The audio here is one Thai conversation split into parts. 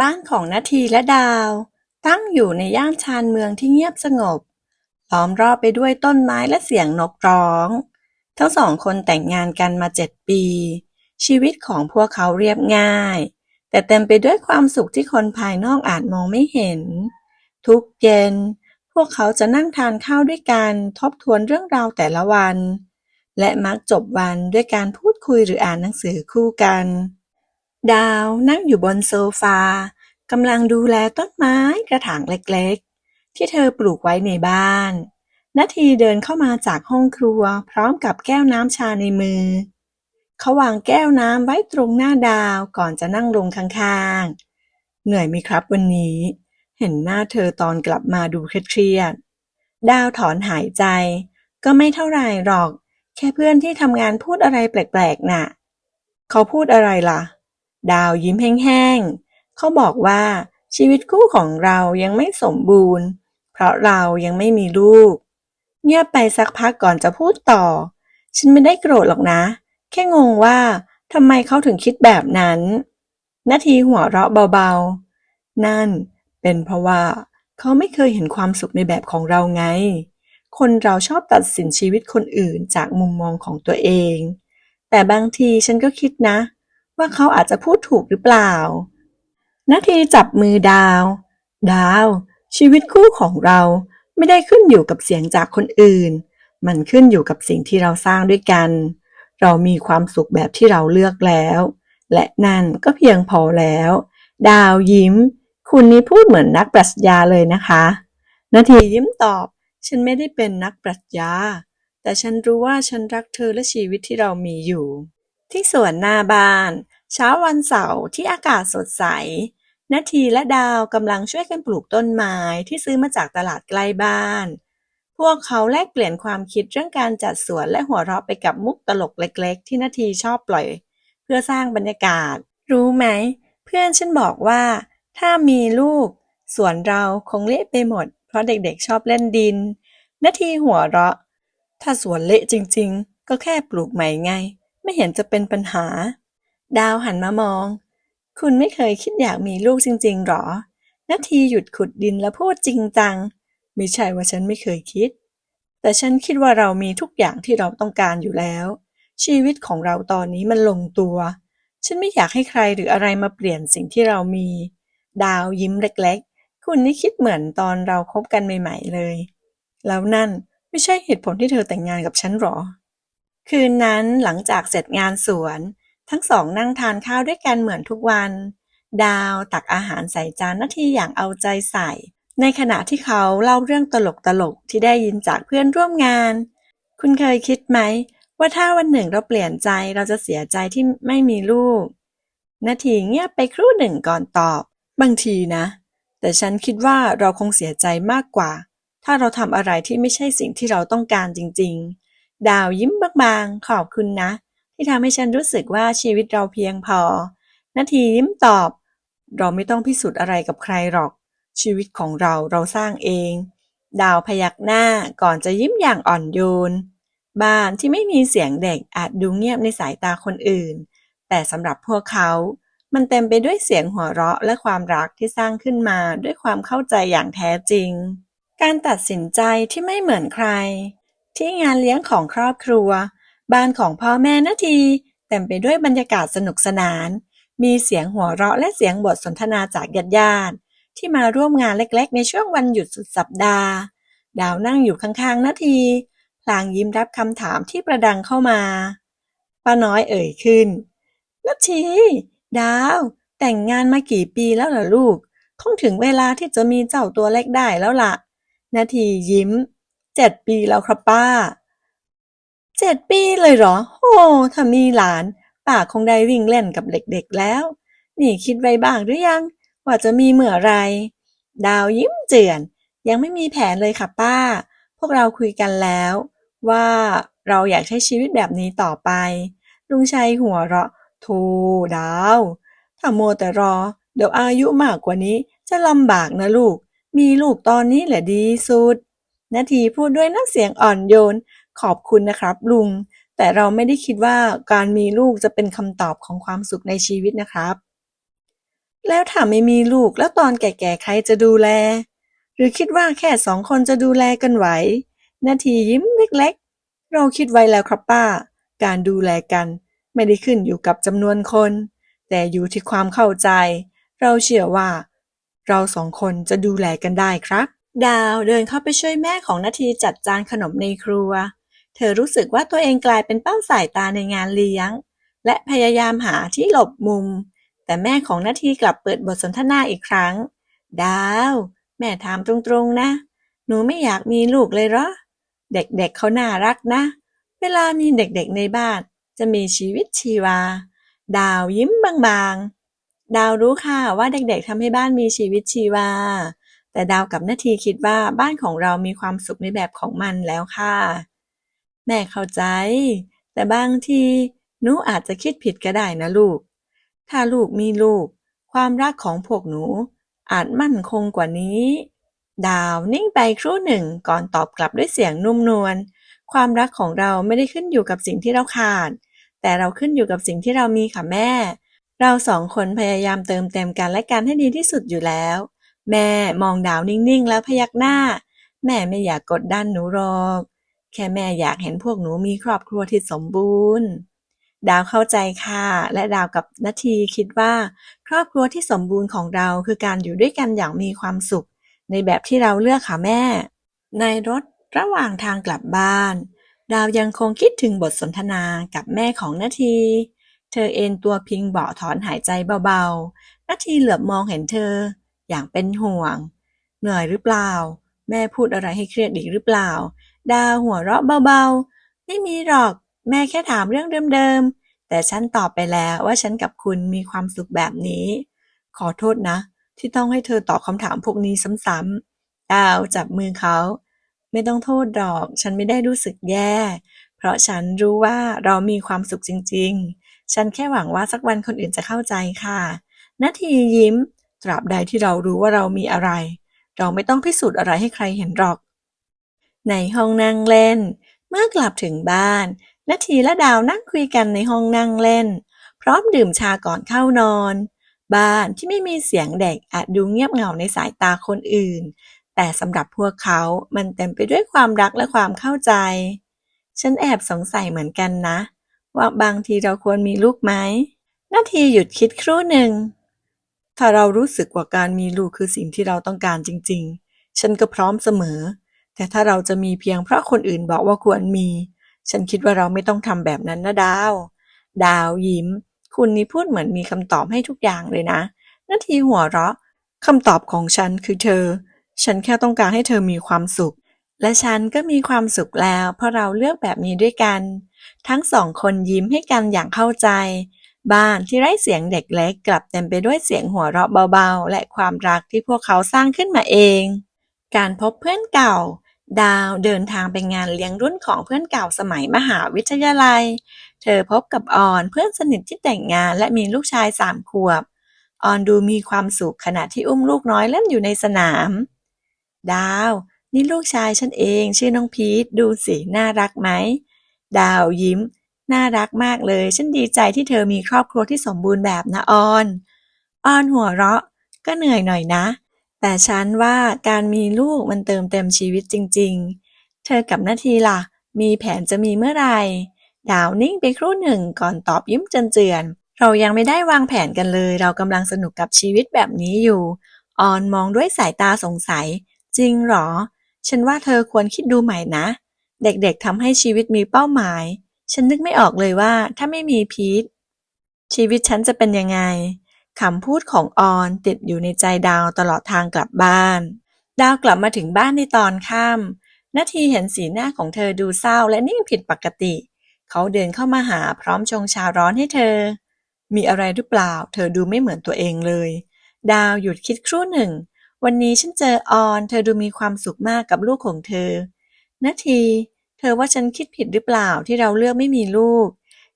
บ้านของนาทีและดาว ตั้งอยู่ในย่านชานเมืองที่เงียบสงบ ล้อมรอบไปด้วยต้นไม้และเสียงนกร้อง ทั้งสองคนแต่งงานกันมาเจ็ดปี ชีวิตของพวกเขาเรียบง่าย แต่เต็มไปด้วยความสุขที่คนภายนอกอาจมองไม่เห็น ทุกเย็น พวกเขาจะนั่งทานข้าวด้วยกันทบทวนเรื่องราวแต่ละวัน และมักจบวันด้วยการพูดคุยหรืออ่านหนังสือคู่กัน ดาวนั่งอยู่บนโซฟากำลังดูแลต้นไม้กระถางเล็กๆ ที่เธอปลูกไว้ในบ้าน นาทีเดินเข้ามาจากห้องครัวพร้อมกับแก้วน้ำชาในมือ เขาวางแก้วน้ำไว้ตรงหน้าดาวก่อนจะนั่งลงข้างๆ เหนื่อยไหมครับวันนี้ เห็นหน้าเธอตอนกลับมาดูเครียดๆ ดาวถอนหายใจ ก็ไม่เท่าไหร่หรอก แค่เพื่อนที่ทำงานพูดอะไรแปลกๆ น่ะ เขาพูดอะไรล่ะ ดาวยิ้มแห้งๆ เขาบอกว่าชีวิตคู่ของเรายังไม่สมบูรณ์ เพราะเรายังไม่มีลูก เงียบไปสักพักก่อนจะพูดต่อ ฉันไม่ได้โกรธหรอกนะ แค่งงว่าทำไมเขาถึงคิดแบบนั้น นาทีหัวเราะเบาๆ นั่นเป็นเพราะว่าเขาไม่เคยเห็นความสุขในแบบของเราไง คนเราชอบตัดสินชีวิตคนอื่นจากมุมมองของตัวเอง แต่บางทีฉันก็คิดนะ ว่าเขาอาจจะพูดถูกหรือเปล่า นาทีจับมือดาว ดาว ชีวิตคู่ของเราไม่ได้ขึ้นอยู่กับเสียงจากคนอื่น มันขึ้นอยู่กับสิ่งที่เราสร้างด้วยกัน เรามีความสุขแบบที่เราเลือกแล้ว และนั่นก็เพียงพอแล้ว ดาวยิ้ม คุณนี่พูดเหมือนนักปรัชญาเลยนะคะ นาทียิ้มตอบ ฉันไม่ได้เป็นนักปรัชญา แต่ฉันรู้ว่าฉันรักเธอและชีวิตที่เรามีอยู่ ที่สวนหน้าบ้าน เช้าวันเสาร์ที่อากาศสดใสนาทีและดาวกำลังช่วยกันปลูกต้นไม้ที่ซื้อมาจากตลาดใกล้บ้าน พวกเขาแลกเปลี่ยนความคิดเรื่องการจัดสวนและหัวเราะไปกับมุกตลกเล็ก ๆ ที่นาทีชอบปล่อย เพื่อสร้างบรรยากาศ รู้ไหม เพื่อนฉันบอกว่า ถ้ามีลูกสวนเราคงเละไปหมด เพราะเด็กๆชอบเล่นดินนาทีหัวเราะ ถ้าสวนเละจริง ๆ ก็แค่ปลูกใหม่ไง ไม่เห็นจะเป็นปัญหา ดาวหันมามอง คุณไม่เคยคิดอยากมีลูกจริง ๆหรอ นาทีหยุดขุดดินและพูดจริงจัง ไม่ใช่ว่าฉันไม่เคยคิด แต่ฉันคิดว่าเรามีทุกอย่างที่เราต้องการอยู่แล้ว ชีวิตของเราตอนนี้มันลงตัว ฉันไม่อยากให้ใครหรืออะไรมาเปลี่ยนสิ่งที่เรามี ดาวยิ้มเล็กๆ คุณนี่คิดเหมือนตอนเราคบกันใหม่ ๆ เลย แล้วนั่นไม่ใช่เหตุผลที่เธอแต่งงานกับฉันหรอ คืนนั้นหลังจากเสร็จงานสวน ทั้งสองนั่งทานข้าวด้วยกันเหมือนทุกวัน ดาวตักอาหารใส่จานนาทีอย่างเอาใจใส่ ในขณะที่เขาเล่าเรื่องตลกๆที่ได้ยินจากเพื่อนร่วมงาน คุณเคยคิดไหม ว่าถ้าวันหนึ่งเราเปลี่ยนใจเราจะเสียใจที่ไม่มีลูก นาทีเงียบไปครู่หนึ่งก่อนตอบ บางทีนะ แต่ฉันคิดว่าเราคงเสียใจมากกว่า ถ้าเราทำอะไรที่ไม่ใช่สิ่งที่เราต้องการจริง ๆ ดาวยิ้มบางๆ ขอบคุณนะ ที่ทำให้ฉันรู้สึกว่าชีวิตเราเพียงพอ นาทียิ้มตอบ เราไม่ต้องพิสูจน์อะไรกับใครหรอก ชีวิตของเราเราสร้างเอง ดาวพยักหน้าก่อนจะยิ้มอย่างอ่อนโยน บ้านที่ไม่มีเสียงเด็กอาจดูเงียบในสายตาคนอื่น แต่สำหรับพวกเขา มันเต็มไปด้วยเสียงหัวเราะและความรักที่สร้างขึ้นมาด้วยความเข้าใจอย่างแท้จริงการตัดสินใจที่ไม่เหมือนใคร ที่งานเลี้ยงของครอบครัว บ้านของพ่อแม่นาที เต็มไปด้วยบรรยากาศสนุกสนาน มีเสียงหัวเราะและเสียงบทสนทนาจากญาติญาติที่มาร่วมงานเล็กๆ ในช่วงวันหยุดสุดสัปดาห์ ดาวนั่งอยู่ข้างๆนาที พลางยิ้มรับคำถามที่ประดังเข้ามาป้าน้อยเอ่ยขึ้นนาทีดาว แต่งงานมากี่ปีแล้วล่ะลูก คงถึงเวลาที่จะมีเจ้าตัวเล็กได้แล้วล่ะ นาทียิ้ม เจ็ดปีแล้วครับป้า เจ็ดปีเลยเหรอ โอ้ถ้ามีหลาน ป้าคงได้วิ่งเล่นกับเด็กๆแล้ว นี่คิดไว้บ้างหรือยัง ว่าจะมีเมื่อไร ดาวยิ้มเจือนยังไม่มีแผนเลยค่ะป้า พวกเราคุยกันแล้ว ว่าเราอยากใช้ชีวิตแบบนี้ต่อไป ลุงชัยหัวเราะโธ่ดาว ถ้าโมแต่รอ เดี๋ยวอายุมากกว่านี้จะลำบากนะลูก มีลูกตอนนี้แหละดีสุด นาทีพูดด้วยน้ำเสียงอ่อนโยน ขอบคุณนะครับลุง แต่เราไม่ได้คิดว่าการมีลูกจะเป็นคำตอบของความสุขในชีวิตนะครับ แล้วถ้าไม่มีลูกแล้วตอนแก่ๆใครจะดูแล หรือคิดว่าแค่สองคนจะดูแลกันไหว นาทียิ้มเล็กๆ เราคิดไว้แล้วครับป้า การดูแลกัน ไม่ได้ขึ้นอยู่กับจำนวนคน แต่อยู่ที่ความเข้าใจ เราเชื่อว่า เราสองคนจะดูแลกันได้ครับ ดาวเดินเข้าไปช่วยแม่ของนาทีจัดจานขนมในครัว เธอรู้สึกว่าตัวเองกลายเป็นเป้าสายตาในงานเลี้ยง และพยายามหาที่หลบมุม แต่แม่ของนาทีกลับเปิดบทสนทนาอีกครั้ง ดาว แม่ถามตรงๆนะ หนูไม่อยากมีลูกเลยเหรอ เด็กๆเเขาน่ารักนะ เวลามีเด็กๆในบ้าน จะมีชีวิตชีวา ดาวยิ้มบางๆ ดาวรู้ค่ะว่าเด็กๆทำให้บ้านมีชีวิตชีวา แต่ดาวกับนาทีคิดว่าบ้านของเรามีความสุขในแบบของมันแล้วค่ะ แม่เข้าใจ แต่บางทีหนูอาจจะคิดผิดก็ได้นะลูก ถ้าลูกมีลูก ความรักของพวกหนู อาจมั่นคงกว่านี้ ดาวนิ่งไปครู่หนึ่งก่อนตอบกลับด้วยเสียงนุ่มนวล ความรักของเราไม่ได้ขึ้นอยู่กับสิ่งที่เราขาด แต่เราขึ้นอยู่กับสิ่งที่เรามีค่ะแม่ เราสองคนพยายามเติมเต็มกันและกันให้ดีที่สุดอยู่แล้ว แม่มองดาวนิ่ง ๆ แล้วพยักหน้า แม่ไม่อยากกดดันหนูหรอก แค่แม่อยากเห็นพวกหนูมีครอบครัวที่สมบูรณ์ ดาวเข้าใจค่ะ และดาวกับนาทีคิดว่า ครอบครัวที่สมบูรณ์ของเราคือการอยู่ด้วยกันอย่างมีความสุข ในแบบที่เราเลือกค่ะแม่ ในรถระหว่างทางกลับบ้าน ดาวยังคงคิดถึงบทสนทนากับแม่ของนาทีเธอเอนตัวพิงเบาะถอนหายใจเบาๆ นาทีเหลือบมองเห็นเธอ อย่างเป็นห่วง เหนื่อยหรือเปล่า แม่พูดอะไรให้เครียดอีกหรือเปล่า ดาวหัวเราะเบาๆ ไม่มีหรอก แม่แค่ถามเรื่องเดิมๆ แต่ฉันตอบไปแล้วว่าฉันกับคุณมีความสุขแบบนี้ ขอโทษนะ ที่ต้องให้เธอตอบคำถามพวกนี้ซ้ำๆ ดาวจับมือเขา ไม่ต้องโทษหรอก ฉันไม่ได้รู้สึกแย่ เพราะฉันรู้ว่าเรามีความสุขจริง ๆ ฉันแค่หวังว่าสักวันคนอื่นจะเข้าใจค่ะ นาทียิ้ม ตราบใดที่เรารู้ว่าเรามีอะไร เราไม่ต้องพิสูจน์อะไรให้ใครเห็นหรอก ในห้องนั่งเล่น เมื่อกลับถึงบ้านนาทีและดาวนั่งคุยกันในห้องนั่งเล่น พร้อมดื่มชาก่อนเข้านอน บ้านที่ไม่มีเสียงเด็กอาจดูเงียบเหงาในสายตาคนอื่น แต่สำหรับพวกเขามันเต็มไปด้วยความรักและความเข้าใจ ฉันแอบสงสัยเหมือนกันนะ ว่าบางทีเราควรมีลูกไหมนาทีหยุดคิดครู่หนึ่ง ถ้าเรารู้สึกว่าการมีลูกคือสิ่งที่เราต้องการจริง ๆ ฉันก็พร้อมเสมอ แต่ถ้าเราจะมีเพียงเพราะคนอื่นบอกว่าควรมี ฉันคิดว่าเราไม่ต้องทำแบบนั้นนะดาว ดาวยิ้ม คุณนี่พูดเหมือนมีคำตอบให้ทุกอย่างเลยนะ นาทีหัวเราะคำตอบของฉันคือเธอ ฉันแค่ต้องการให้เธอมีความสุข และฉันก็มีความสุขแล้ว เพราะเราเลือกแบบนี้ด้วยกัน ทั้งสองคนยิ้มให้กันอย่างเข้าใจ บ้านที่ไร้เสียงเด็กเล็กกลับเต็มไปด้วยเสียงหัวเราะเบาๆ และความรักที่พวกเขาสร้างขึ้นมาเอง การพบเพื่อนเก่า ดาวเดินทางไปงานเลี้ยงรุ่นของเพื่อนเก่าสมัยมหาวิทยาลัย เธอพบกับออนเพื่อนสนิทที่แต่งงานและมีลูกชายสามขวบ ออนดูมีความสุขขณะที่อุ้มลูกน้อยเล่นอยู่ในสนาม ดาว นี่ลูกชายฉันเอง ชื่อน้องพีทดูสิน่ารักไหม ดาวยิ้ม น่ารักมากเลย ฉันดีใจที่เธอมีครอบครัวที่สมบูรณ์แบบนะออน ออนหัวเราะ ก็เหนื่อยหน่อยนะ แต่ฉันว่าการมีลูกมันเติมเต็มชีวิตจริง ๆ เธอกับนาทีล่ะ มีแผนจะมีเมื่อไหร่ดาวนิ่งไปครู่หนึ่งก่อนตอบยิ้มเจือนๆ เรายังไม่ได้วางแผนกันเลย เรากำลังสนุกกับชีวิตแบบนี้อยู่ ออนมองด้วยสายตาสงสัย จริงหรอ ฉันว่าเธอควรคิดดูใหม่นะ เด็กๆทำให้ชีวิตมีเป้าหมาย ฉันนึกไม่ออกเลยว่าถ้าไม่มีพีท ชีวิตฉันจะเป็นยังไง คำพูดของออนติดอยู่ในใจดาวตลอดทางกลับบ้าน ดาวกลับมาถึงบ้านในตอนค่ำนาทีเห็นสีหน้าของเธอดูเศร้าและนิ่งผิดปกติ เขาเดินเข้ามาหาพร้อมชงชาร้อนให้เธอ มีอะไรหรือเปล่า เธอดูไม่เหมือนตัวเองเลย ดาวหยุดคิดครู่หนึ่ง วันนี้ฉันเจอออน เธอดูมีความสุขมากกับลูกของเธอนาที ธอว่าฉันคิดผิดหรือเปล่าที่เราเลือกไม่มีลูก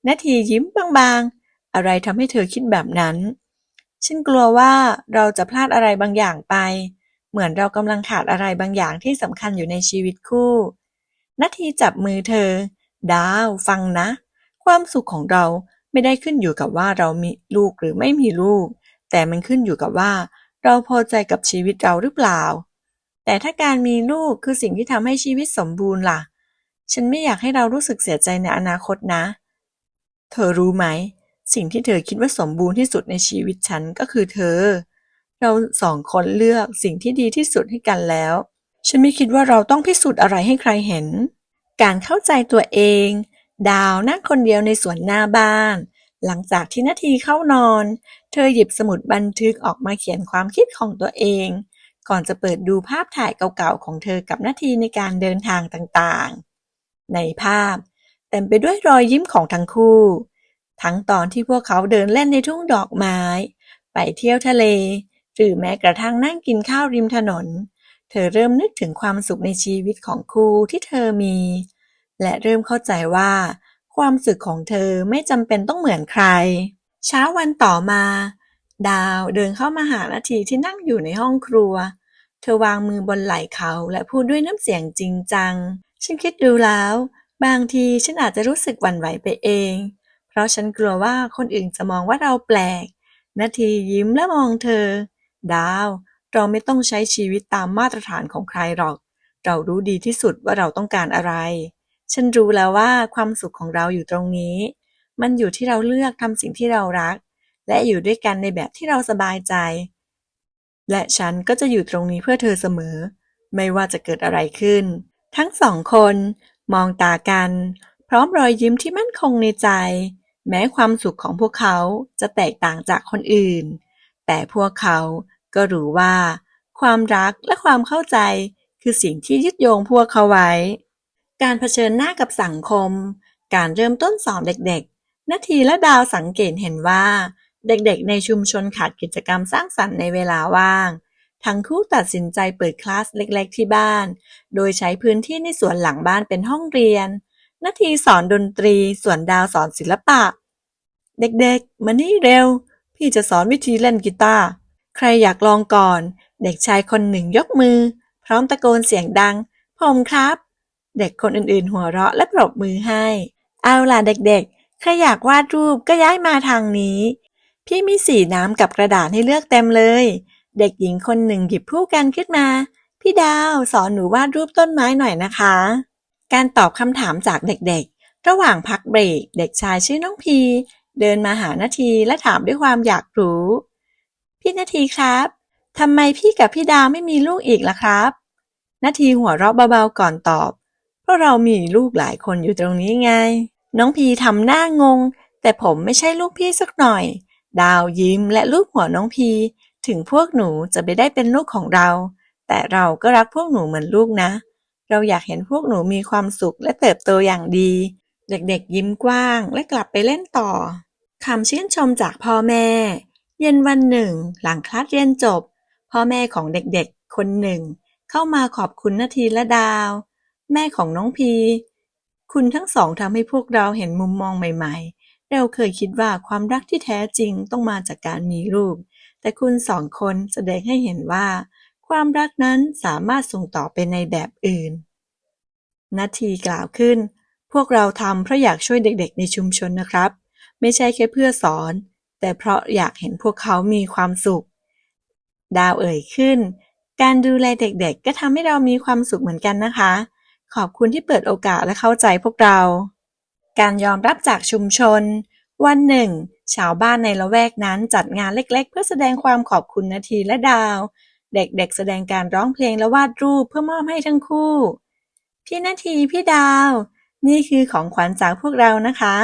นาทียิ้มบางๆ อะไรทำให้เธอคิดแบบนั้น ฉันกลัวว่าเราจะพลาดอะไรบางอย่างไป เหมือนเรากำลังขาดอะไรบางอย่างที่สำคัญอยู่ในชีวิตคู่นาทีจับมือเธอ ดาว ฟังนะ ความสุขของเราไม่ได้ขึ้นอยู่กับว่าเรามีลูกหรือไม่มีลูก แต่มันขึ้นอยู่กับว่า เราพอใจกับชีวิตเราหรือเปล่า แต่ถ้าการมีลูกคือสิ่งที่ทำให้ชีวิตสมบูรณ์ล่ะ ฉันไม่อยากให้เรารู้สึกเสียใจในอนาคตนะ เธอรู้ไหม สิ่งที่เธอคิดว่าสมบูรณ์ที่สุดในชีวิตฉันก็คือเธอ เราสองคนเลือกสิ่งที่ดีที่สุดให้กันแล้ว ฉันไม่คิดว่าเราต้องพิสูจน์อะไรให้ใครเห็น การเข้าใจตัวเอง ดาวนั่งคนเดียวในสวนหน้าบ้าน หลังจากที่นาทีเข้านอน เธอหยิบสมุดบันทึกออกมาเขียนความคิดของตัวเองก่อนจะเปิดดูภาพถ่ายเก่าๆของเธอกับนาทีในการเดินทางต่างๆ ในภาพ เต็มไปด้วยรอยยิ้มของทั้งคู่ ทั้งตอนที่พวกเขาเดินเล่นในทุ่งดอกไม้ ไปเที่ยวทะเล หรือแม้กระทั่งนั่งกินข้าวริมถนน เธอเริ่มนึกถึงความสุขในชีวิตของคู่ที่เธอมี และเริ่มเข้าใจว่า ความสุขของเธอไม่จำเป็นต้องเหมือนใคร เช้าวันต่อมา ดาวเดินเข้ามาหานาทีที่นั่งอยู่ในห้องครัวเธอวางมือบนไหล่เขาและพูดด้วยน้ำเสียงจริงจัง ฉันคิดดูแล้ว บางทีฉันอาจจะรู้สึกหวั่นไหวไปเอง เพราะฉันกลัวว่าคนอื่นจะมองว่าเราแปลก นาทียิ้มและมองเธอ ดาว เราไม่ต้องใช้ชีวิตตามมาตรฐานของใครหรอก เรารู้ดีที่สุดว่าเราต้องการอะไร ฉันรู้แล้วว่าความสุขของเราอยู่ตรงนี้ มันอยู่ที่เราเลือกทำสิ่งที่เรารัก และอยู่ด้วยกันในแบบที่เราสบายใจ และฉันก็จะอยู่ตรงนี้เพื่อเธอเสมอ ไม่ว่าจะเกิดอะไรขึ้น ทั้งสองคนมองตากัน พร้อมรอยยิ้มที่มั่นคงในใจ แม้ความสุขของพวกเขาจะแตกต่างจากคนอื่น แต่พวกเขาก็รู้ว่า ความรักและความเข้าใจคือสิ่งที่ยึดโยงพวกเขาไว้ การเผชิญหน้ากับสังคม การเริ่มต้นสอนเด็กๆ นาทีและดาวสังเกตเห็นว่า เด็กๆ ในชุมชนขาดกิจกรรมสร้างสรรค์ในเวลาว่าง ทั้งคู่ตัดสินใจเปิดคลาสเล็ก ๆ ที่บ้าน โดยใช้พื้นที่ในสวนหลังบ้านเป็นห้องเรียนนาทีสอนดนตรี ส่วนดาวสอนศิลปะ เด็กๆ มานี่เร็ว พี่จะสอนวิธีเล่นกีตาร์ ใครอยากลองก่อน เด็กชายคนหนึ่งยกมือ พร้อมตะโกนเสียงดัง ผมครับ เด็กคนอื่นๆ หัวเราะและปรบมือให้ เอาล่ะเด็กๆ ใครอยากวาดรูปก็ย้ายมาทางนี้ พี่มีสีน้ำกับกระดาษให้เลือกเต็มเลย เด็กหญิงคนหนึ่งหยิบผู้กันขึ้นมา พี่ดาว สอนหนูวาดรูปต้นไม้หน่อยนะคะ การตอบคำถามจากเด็กๆ ระหว่างพักเบรก เด็กชายชื่อน้องพี เดินมาหานาทีและถามด้วยความอยากรู้ พี่นาทีครับทำไมพี่กับพี่ดาวไม่มีลูกอีกล่ะครับนาทีหัวเราะเบาๆก่อนตอบ เพราะเรามีลูกหลายคนอยู่ตรงนี้ไง น้องพีทำหน้างง แต่ผมไม่ใช่ลูกพี่สักหน่อย ดาวยิ้มและลูกหัวน้องพี ถึงพวกหนูจะไม่ได้เป็นลูกของเรา แต่เราก็รักพวกหนูเหมือนลูกนะ เราอยากเห็นพวกหนูมีความสุขและเติบโตอย่างดี เด็ก ๆ ยิ้มกว้างและกลับไปเล่นต่อ คำชื่นชมจากพ่อแม่ เย็นวันหนึ่ง หลังคลาสเรียนจบ พ่อแม่ของเด็กๆ คนหนึ่ง เข้ามาขอบคุณนาทีและดาว แม่ของน้องพี คุณทั้งสองทำให้พวกเราเห็นมุมมองใหม่ ๆ เราเคยคิดว่าความรักที่แท้จริงต้องมาจากการมีลูก แต่คุณสองคนแสดงให้เห็นว่า ความรักนั้นสามารถส่งต่อไปในแบบอื่นนาทีกล่าวขึ้น พวกเราทำเพราะอยากช่วยเด็กๆ ในชุมชนนะครับ ไม่ใช่แค่เพื่อสอน แต่เพราะอยากเห็นพวกเขามีความสุข ดาวเอ่ยขึ้น การดูแลเด็กๆ ก็ทำให้เรามีความสุขเหมือนกันนะคะ ขอบคุณที่เปิดโอกาสและเข้าใจพวกเรา การยอมรับจากชุมชน วันหนึ่ง ชาวบ้านในละแวกนั้นจัดงานเล็ก ๆ เพื่อแสดงความขอบคุณนาทีและดาว เด็ก ๆ แสดงการร้องเพลงและวาดรูปเพื่อมอบให้ทั้งคู่ พี่นาที พี่ดาว นี่คือของขวัญจากพวกเรานะคะ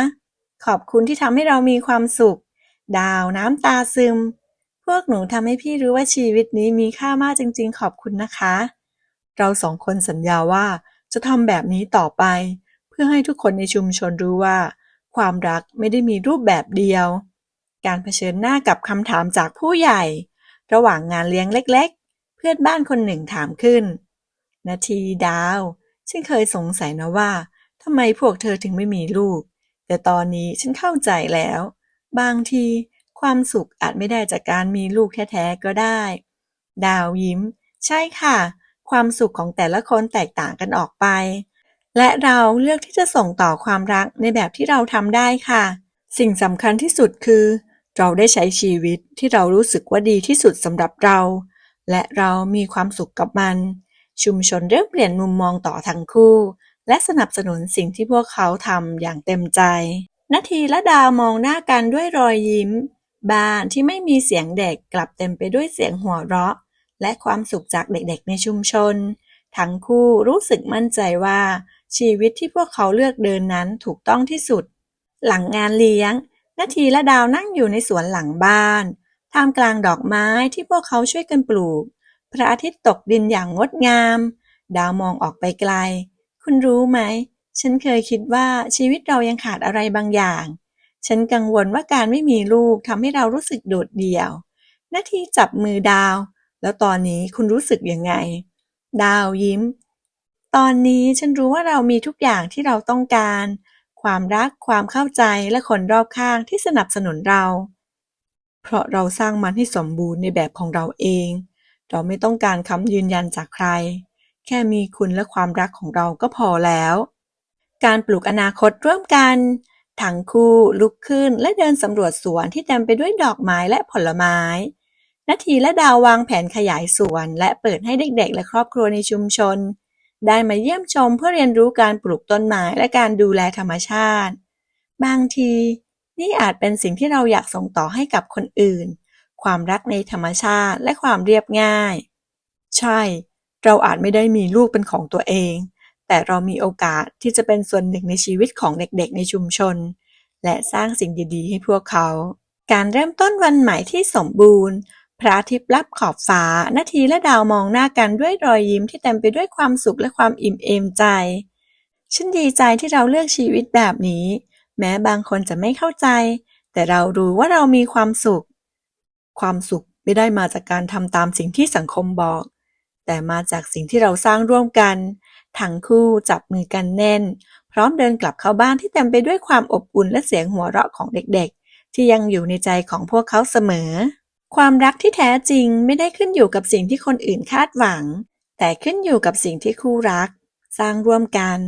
ขอบคุณที่ทำให้เรามีความสุข ดาวน้ำตาซึม พวกหนูทำให้พี่รู้ว่าชีวิตนี้มีค่ามากจริง ๆ ขอบคุณนะคะ เราสองคนสัญญาว่าจะทำแบบนี้ต่อไป เพื่อให้ทุกคนในชุมชนรู้ว่า ความรักไม่ได้มีรูปแบบเดียว การเผชิญหน้ากับคำถามจากผู้ใหญ่ ระหว่างงานเลี้ยงเล็ก ๆ เพื่อนบ้านคนหนึ่งถามขึ้น นาทีดาวฉันเคยสงสัยนะว่าทำไมพวกเธอถึงไม่มีลูก แต่ตอนนี้ฉันเข้าใจแล้ว บางทีความสุขอาจไม่ได้จากการมีลูกแท้ๆก็ได้ ดาวยิ้ม ใช่ค่ะ ความสุขของแต่ละคนแตกต่างกันออกไป และเราเลือกที่จะส่งต่อความรักในแบบที่เราทำได้ค่ะ สิ่งสำคัญที่สุดคือ เราได้ใช้ชีวิตที่เรารู้สึกว่าดีที่สุดสำหรับเรา และเรามีความสุขกับมัน ชุมชนเริ่มเปลี่ยนมุมมองต่อทั้งคู่ และสนับสนุนสิ่งที่พวกเขาทำอย่างเต็มใจนาทีและดาวมองหน้ากันด้วยรอยยิ้ม บ้านที่ไม่มีเสียงเด็กกลับเต็มไปด้วยเสียงหัวเราะ และความสุขจากเด็กๆ ในชุมชน ทั้งคู่รู้สึกมั่นใจว่า ชีวิตที่พวกเขาเลือกเดินนั้นถูกต้องที่สุด หลังงานเลี้ยง นาทีและดาวนั่งอยู่ในสวนหลังบ้าน ท่ามกลางดอกไม้ที่พวกเขาช่วยกันปลูก พระอาทิตย์ตกดินอย่างงดงาม ดาวมองออกไปไกล คุณรู้ไหม ฉันเคยคิดว่าชีวิตเรายังขาดอะไรบางอย่าง ฉันกังวลว่าการไม่มีลูกทำให้เรารู้สึกโดดเดี่ยว นาทีจับมือดาว แล้วตอนนี้คุณรู้สึกยังไง ดาวยิ้ม ตอนนี้ฉันรู้ว่าเรามีทุกอย่างที่เราต้องการ ความรัก ความเข้าใจ และคนรอบข้างที่สนับสนุนเรา เพราะเราสร้างมันให้สมบูรณ์ในแบบของเราเอง เราไม่ต้องการคำยืนยันจากใคร แค่มีคุณและความรักของเราก็พอแล้ว การปลูกอนาคตร่วมกัน ทั้งคู่ลุกขึ้นและเดินสำรวจสวนที่เต็มไปด้วยดอกไม้และผลไม้นาทีและดาววางแผนขยายสวน และเปิดให้เด็กๆ และครอบครัวในชุมชน ได้มาเยี่ยมชมเพื่อเรียนรู้การปลูกต้นไม้และการดูแลธรรมชาติ บางทีนี่อาจเป็นสิ่งที่เราอยากส่งต่อให้กับคนอื่น ความรักในธรรมชาติและความเรียบง่าย ใช่ เราอาจไม่ได้มีลูกเป็นของตัวเอง แต่เรามีโอกาสที่จะเป็นส่วนหนึ่งในชีวิตของเด็กๆ ในชุมชน และสร้างสิ่งดีๆ ให้พวกเขา การเริ่มต้นวันใหม่ที่สมบูรณ์ พระอาทิตย์ลับขอบฟ้านาทีและดาวมองหน้ากันด้วยรอยยิ้มที่เต็มไปด้วยความสุขและความอิ่มเอมใจ ฉันดีใจที่เราเลือกชีวิตแบบนี้ แม้บางคนจะไม่เข้าใจ แต่เรารู้ว่าเรามีความสุข ความสุขไม่ได้มาจากการทำตามสิ่งที่สังคมบอก แต่มาจากสิ่งที่เราสร้างร่วมกัน ทั้งคู่จับมือกันแน่น พร้อมเดินกลับเข้าบ้านที่เต็มไปด้วยความอบอุ่นและเสียงหัวเราะของเด็กๆ ที่ยังอยู่ในใจของพวกเขาเสมอ ความรักที่แท้จริงไม่ได้ขึ้นอยู่กับสิ่งที่คนอื่นคาดหวัง แต่ขึ้นอยู่กับสิ่งที่คู่รักสร้างร่วมกัน